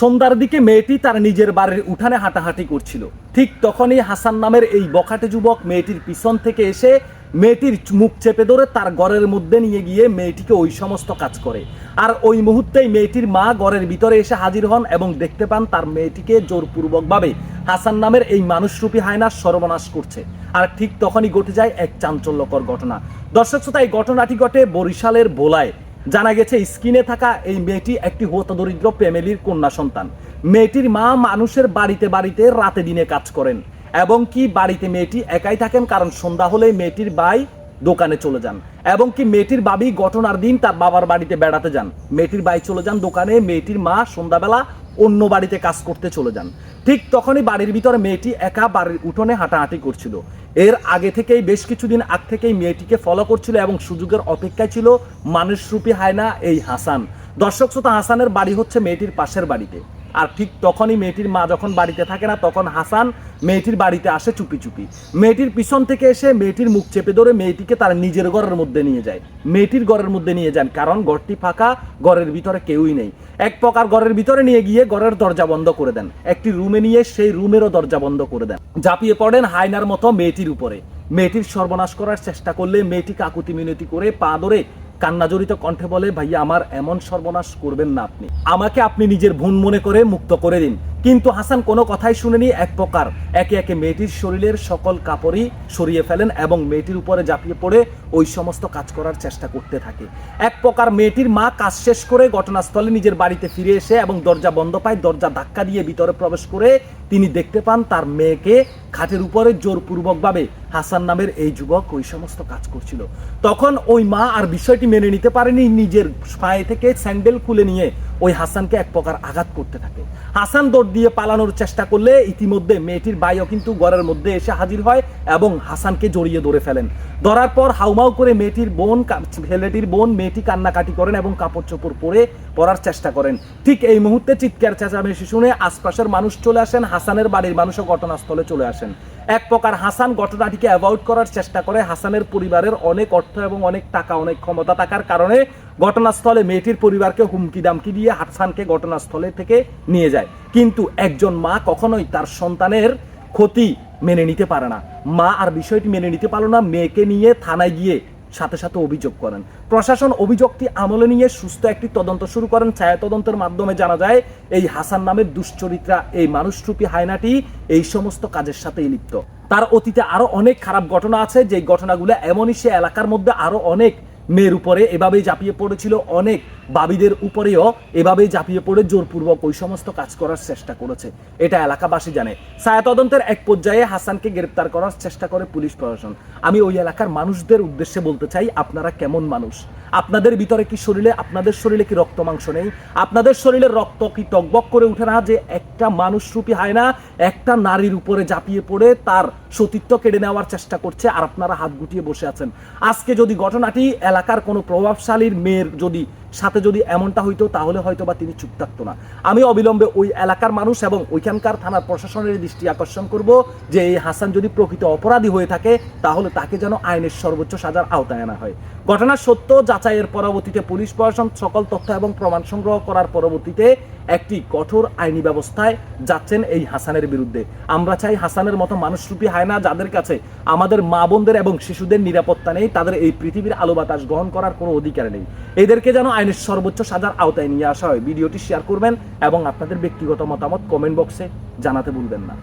সন্ধ্যার দিকে মেয়েটি তার নিজের বাড়ির উঠানে হাঁটাহাঁটি করছিল। ঠিক তখনই হাসান নামের এই বখাটে যুবক মেয়েটির পিছন থেকে এসে মেয়েটির মুখ চেপে ধরে তার ঘরের মধ্যে নিয়ে গিয়ে মেয়েটিকে ওই সমস্ত কাজ করে। আর ওই মুহূর্তেই মেয়েটির মা ঘরের ভিতরে এসে হাজির হন এবং দেখতে পান তার মেয়েটিকে জোরপূর্বকভাবে হাসান নামের এই মানুষরূপী হায়না সর্বনাশ করছে। আর ঠিক তখনই ঘটে যায় এক চাঞ্চল্যকর ঘটনা। দর্শক শ্রোতা, এই ঘটনাটি ঘটে বরিশালের বোলায় জানা গেছে স্ক্রিনে থাকা এই মেয়েটি একটি হতদরিদ্র ফ্যামিলির কন্যা সন্তান। মেয়েটির মা মানুষের বাড়িতে বাড়িতে রাতে দিনে কাজ করেন এবং কি বাড়িতে মেয়েটি একাই থাকেন? কারণ সন্ধ্যা হলে মেয়েটির ভাই দোকানে চলে যান এবং কি মেয়েটির বাবি ঘটনার দিন তার বাবার বাড়িতে বেড়াতে যান। মেয়েটির ভাই চলে যান দোকানে, মেয়েটির মা সন্ধ্যাবেলা অন্য বাড়িতে কাজ করতে চলে যান। ঠিক তখনই বাড়ির ভিতরে মেয়েটি একা বাড়ির উঠোনে হাঁটাহাঁটি করছিল। এর আগে থেকেই বেশ কিছুদিন আগ থেকেই মেয়েটিকে ফলো করছিল এবং সুযোগের অপেক্ষায় ছিল মানুষরূপী হায়না, এই হাসান। দর্শক শ্রোতা, হাসানের বাড়ি হচ্ছে মেয়েটির পাশের বাড়িতে। আর ঠিক তখনই মেয়েটির মা যখন বাড়িতে থাকে না, তখন হাসান মেয়েটির বাড়িতে আসে চুপি চুপি। মেয়েটির পিছন থেকে এসে মেয়েটির মুখ চেপে ধরে মেয়েটিকে তার নিজের ঘরের মধ্যে নিয়ে যায়। মেয়েটির ঘরের মধ্যে নিয়ে যান, কারণ ঘরটি ফাঁকা, ঘরের ভিতরে কেউই নেই। এক প্রকার ঘরের ভিতরে নিয়ে গিয়ে ঘরের দরজা বন্ধ করে দেন। একটি রুমে নিয়ে সেই রুমেরও দরজা বন্ধ করে দেন। ঝাঁপিয়ে পড়েন হায়নার মতো মেয়েটির উপরে। মেয়েটির সর্বনাশ করার চেষ্টা করলে মেয়েটি কাকুতি মিনতি করে পা ধরে কান্না জড়িত কণ্ঠে বলে, ভাইয়া, আমার এমন সর্বনাশ করবেন না আপনি। আমাকে আপনি নিজের ভুন মনে করে মুক্ত করে দিন। কিন্তু হাসান কোনো কথাই শুনেনি, এক প্রকার। একে একে মেয়েটির শরীরের সকল কাপড়ই সরিয়ে ফেলেন এবং মেয়েটির উপরে ঝাঁপিয়ে পড়ে ওই সমস্ত কাজ করার চেষ্টা করতে থাকে। এক প্রকার মেয়েটির মা কাজ শেষ করে ঘটনাস্থলে নিজের বাড়িতে ফিরে এসে এবং দরজা বন্ধ পায়, দরজা ধাক্কা দিয়ে ভিতরে প্রবেশ করে তিনি দেখতে পান তার মেয়েকে খাটের উপরে জোরপূর্বকভাবে হাসান নামের এই যুবক ওই সমস্ত কাজ করছিল। তখন ওই মা আর বিষয়টি মেনে নিতে পারেনি, নিজের পায়ে থেকে স্যান্ডেল খুলে নিয়ে ওই হাসানকে এক প্রকার আঘাত করতে থাকে। হাসান দৌড় দিয়ে পালানোর চেষ্টা করলে ইতিমধ্যে মেয়েটির বাইও কিন্তু ঘরের মধ্যে এসে হাজির হয় এবং হাসানকে জড়িয়ে ধরে ফেলেন। ধরার পর হাউমাউ করে মেয়েটির বোন ছেলেটির বোন মেয়েটি কান্নাকাটি করেন এবং কাপড় চোপড় পরে পরার চেষ্টা করেন। ঠিক এই মুহূর্তে চিৎকার, চেঁচামেচি শুনে আশপাশের মানুষ চলে আসেন, হাসানের বাড়ির মানুষও ঘটনাস্থলে চলে আসেন। এক প্রকার হাসান ঘটনাটিকে অ্যাভয়েড করার চেষ্টা করে, হাসানের পরিবারের অনেক অর্থ এবং অনেক টাকা, অনেক ক্ষমতা থাকার কারণে ঘটনাস্থলে মেয়েটির পরিবারকে হুমকি দামকি দিয়ে হাসানকে ঘটনাস্থলে থেকে নিয়ে যায়। কিন্তু একজন মা কখনোই তার সন্তানের ক্ষতি মেনে নিতে পারে না। মা আর বিষয়টি মেনে নিতে পারল না। মেয়েকে নিয়ে থানায় গিয়ে সাথে সাথে অভিযোগ করেন। প্রশাসন অভিযোগটি আমলে নিয়ে সুস্থ একটি তদন্ত শুরু করেন। ছায়া তদন্তের মাধ্যমে জানা যায়, এই হাসান নামের দুশ্চরিত্রা, এই মানুষরূপী হায়নাটি এই সমস্ত কাজের সাথেই লিপ্ত। তার অতীতে আরও অনেক খারাপ ঘটনা আছে যে ঘটনাগুলো এমনই সে এলাকার মধ্যে আরও অনেক মেয়ের উপরে এভাবেই ঝাঁপিয়ে পড়েছিল অনেক। বাবিদের উপরেও এভাবেই ঝাঁপিয়ে পড়ে জোরপূর্বক ওই সমস্ত কাজ করার চেষ্টা করেছে। এটা এলাকাবাসী জানে। ছায়া তদন্তের এক পর্যায়ে হাসানকে গ্রেপ্তার করার চেষ্টা করে পুলিশ প্রশাসন। আমি ওই এলাকার মানুষদের উদ্দেশ্যে বলতে চাই, আপনারা কেমন মানুষ? আপনাদের ভিতরে কি শরীরে, আপনাদের শরীরে কি রক্ত মাংস নেই? আপনাদের শরীরের রক্ত কি টকবক করে উঠে না যে একটা মানুষ রূপী হয় না একটা নারীর উপরে ঝাঁপিয়ে পড়ে তার সতীত্ব কেড়ে নেওয়ার চেষ্টা করছে আর আপনারা হাত গুটিয়ে বসে আছেন? আজকে যদি ঘটনাটি এলাকার কোনো প্রভাবশালীর মেয়ের যদি সাথে যদি এমনটা হইতো, তাহলে হয়তো বা তিনি চুপ থাকতো না। আমি অবিলম্বে ওই এলাকার মানুষ এবং ওইখানকার থানার প্রশাসনের দৃষ্টি আকর্ষণ করব যে এই হাসান যদি প্রকৃত অপরাধী হয়ে থাকে, তাহলে তাকে যেন আইনের সর্বোচ্চ সাজার আওতায় আনা হয়। ঘটনার সত্য, যাচাইয়ের পরবর্তীতে পুলিশ প্রশাসন সকল তথ্য এবং প্রমাণ সংগ্রহ করার পরবর্তীতে একটি কঠোর আইনি ব্যবস্থায় যাচ্ছেন এই হাসানের বিরুদ্ধে। আমরা চাই হাসানের মতো মানুষরূপী হয় না, যাদের কাছে আমাদের মা বোনদের এবং শিশুদের নিরাপত্তা নেই, তাদের এই পৃথিবীর আলো বাতাস গ্রহণ করার কোনো অধিকার নেই। এদেরকে যেন আইনের সর্বোচ্চ সাজার আওতায় নিয়ে আসা হয়। ভিডিওটি শেয়ার করবেন এবং আপনাদের ব্যক্তিগত মতামত কমেন্ট বক্সে জানাতে ভুলবেন না।